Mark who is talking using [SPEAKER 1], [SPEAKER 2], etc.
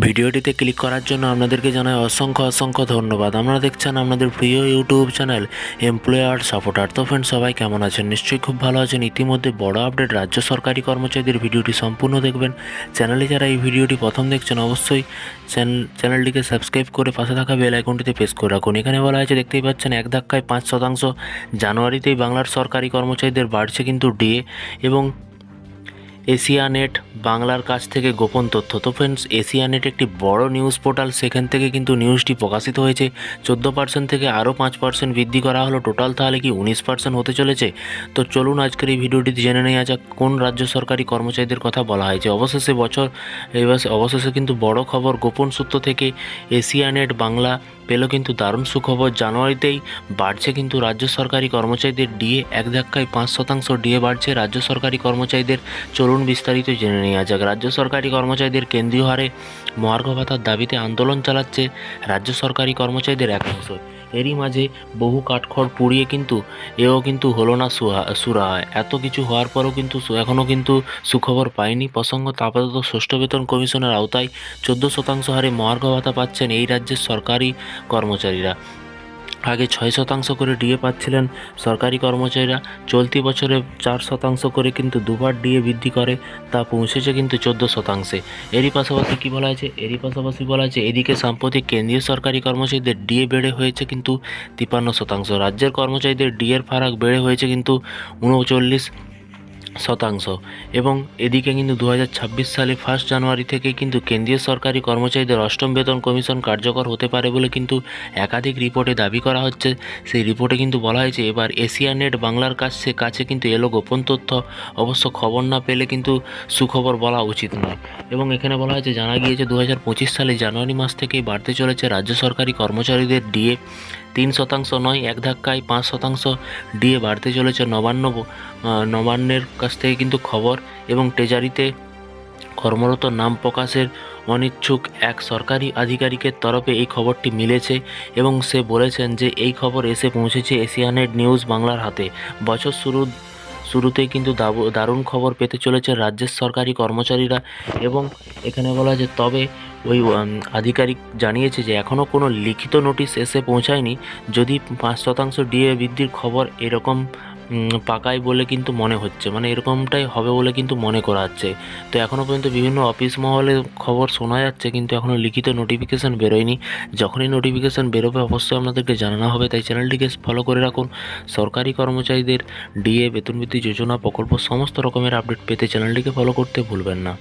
[SPEAKER 1] ভিডিওটিতে ক্লিক করার জন্য আপনাদেরকে জানাই অসংখ্য অসংখ্য ধন্যবাদ। আপনারা দেখছেন আপনাদের প্রিয় ইউটিউব চ্যানেল এমপ্লয়ার সাপোর্টার। তো ফ্রেন্ড সবাই কেমন আছেন? নিশ্চয়ই খুব ভালো আছেন। ইতিমধ্যে বড় আপডেট রাজ্য সরকারি কর্মচারীদের ভিডিওটি সম্পূর্ণ দেখবেন। চ্যানেলে যারা এই ভিডিওটি প্রথম দেখছেন, অবশ্যই চ্যানেল চ্যানেলটিকে সাবস্ক্রাইব করে পাশে থাকা বেল আইকনটিতে প্রেস করে রাখুন। এখানে বলা হয়েছে, দেখতেই পাচ্ছেন, এক ধাক্কায় পাঁচ শতাংশ জানুয়ারিতেই বাংলার সরকারি কর্মচারীদের বাড়ছে কিন্তু ডিএ এবং এশিয়ানেট বাংলার কাছ থেকে গোপন তথ্য। তো ফ্রেন্ডস এশিয়ানেট একটি বড় নিউজ পোর্টাল সেখান থেকে কিন্তু নিউজটি প্রকাশিত হয়েছে। চোদ্দ পার্সেন্ট থেকে আরও পাঁচ পার্সেন্ট বৃদ্ধি করা হলো। টোটাল তাহলে কি উনিশ পার্সেন্ট হতে চলেছে? তো চলুন আজকের এই ভিডিওটিতে জেনে নেওয়া যাক, কোন রাজ্য সরকারি কর্মচারীদের কথা বলা হয়েছে। অবশেষে বছর, এবার অবশেষে কিন্তু বড় খবর, গোপন সূত্র থেকে এশিয়ানেট বাংলা পেল কিন্তু দারুণ সুখবর। জানুয়ারিতেই বাড়ছে কিন্তু রাজ্য সরকারি কর্মচারীদের ডিএ এক ধাক্কায় পাঁচ শতাংশ ডিএ বাড়ছে। রাজ্য সরকারি কর্মচারীদের চলুন বিস্তারিত জেনে নেওয়া যাক। রাজ্য সরকারি কর্মচারীদের কেন্দ্রীয় হারে মহার্ঘ ভাতার দাবিতে আন্দোলন চালাচ্ছে রাজ্য সরকারি কর্মচারীদের একাংশ এরই মাঝে বহু কাঠখড় পুড়িয়ে কিন্তু এও কিন্তু হলো না সুহা সুরাহা এত কিছু হওয়ার পরও কিন্তু এখনও কিন্তু সুখবর পায়নি। প্রসঙ্গত আপাতত ষষ্ঠ বেতন কমিশনের আওতায় চোদ্দ শতাংশ হারে মহার্ঘ ভাতা পাচ্ছেন এই রাজ্যের সরকারি কর্মচারীরা। আগে ছয় শতাংশ করে ডিএ পাচ্ছিলেন সরকারি কর্মচারীরা, চলতি বছরে চার শতাংশ করে কিন্তু দুবার ডিএ বৃদ্ধি করে, তা পৌঁছেছে কিন্তু চোদ্দ শতাংশে। এরই পাশাপাশি কী বলা হয়েছে এরই পাশাপাশি বলা হয়েছে এদিকে সাম্প্রতিক কেন্দ্রীয় সরকারি কর্মচারীদের ডিএ বেড়ে হয়েছে কিন্তু তিপান্ন শতাংশ। রাজ্যের কর্মচারীদের ডিএর ফারাক বেড়ে হয়েছে কিন্তু উনচল্লিশ শতাংশ। এবং এদিকে কিন্তু দু হাজার ছাব্বিশ সালে ফার্স্ট জানুয়ারি থেকে কিন্তু কেন্দ্রীয় সরকারি কর্মচারীদের অষ্টম বেতন কমিশন কার্যকর হতে পারে বলে কিন্তু একাধিক রিপোর্টে দাবি করা হচ্ছে। সেই রিপোর্টে কিন্তু বলা হয়েছে, এবার এশিয়া নেট বাংলার কাছে কাছে কিন্তু এলো গোপন তথ্য। অবশ্য খবর না পেলে কিন্তু সুখবর বলা উচিত নয়। এবং এখানে বলা হয়েছে, জানা গিয়েছে দু হাজার পঁচিশ সালে জানুয়ারি মাস থেকেই বাড়তে চলেছে রাজ্য সরকারি কর্মচারীদের ডিএ। তিন শতাংশ নয়, এক ধাক্কায় পাঁচ শতাংশ ডিএ বাড়তে চলেছে নবান্ন নবান্নের কাছ থেকে কিন্তু খবর এবং ট্রেজারিতে কর্মরত নাম প্রকাশের অনিচ্ছুক এক সরকারি আধিকারিকের তরফে এই খবরটি মিলেছে এবং সে বলেছেন যে এই খবর এসে পৌঁছেছে এশিয়ানেট নিউজ বাংলার হাতে। বছর শুরু শুরুতেই কিন্তু দারুণ খবর পেতে চলেছে রাজ্যের সরকারি কর্মচারীরা এবং এখানে বলা যে তবে ওই আধিকারিক জানিয়েছে যে এখনও কোনো লিখিত নোটিশ এসে পৌঁছায়নি। যদি পাঁচ শতাংশ ডিএ বৃদ্ধির খবর এরকম পাকায় বলে কিন্তু মনে হচ্ছে। মানে এরকমটাই হবে বলে কিন্তু মনে করা হচ্ছে তো এখনও পর্যন্ত বিভিন্ন অফিস মহলে খবর শোনা যাচ্ছে, কিন্তু এখনও লিখিত নোটিফিকেশান বেরোয়নি। যখনই নোটিফিকেশান বেরোবে, অবশ্যই আপনাদেরকে জানানো হবে। তাই চ্যানেলটিকে ফলো করে রাখুন। সরকারি কর্মচারীদের ডিএ বেতন বৃদ্ধি যোজনা, প্রকল্প, সমস্ত রকমের আপডেট পেতে চ্যানেলটিকে ফলো করতে ভুলবেন না।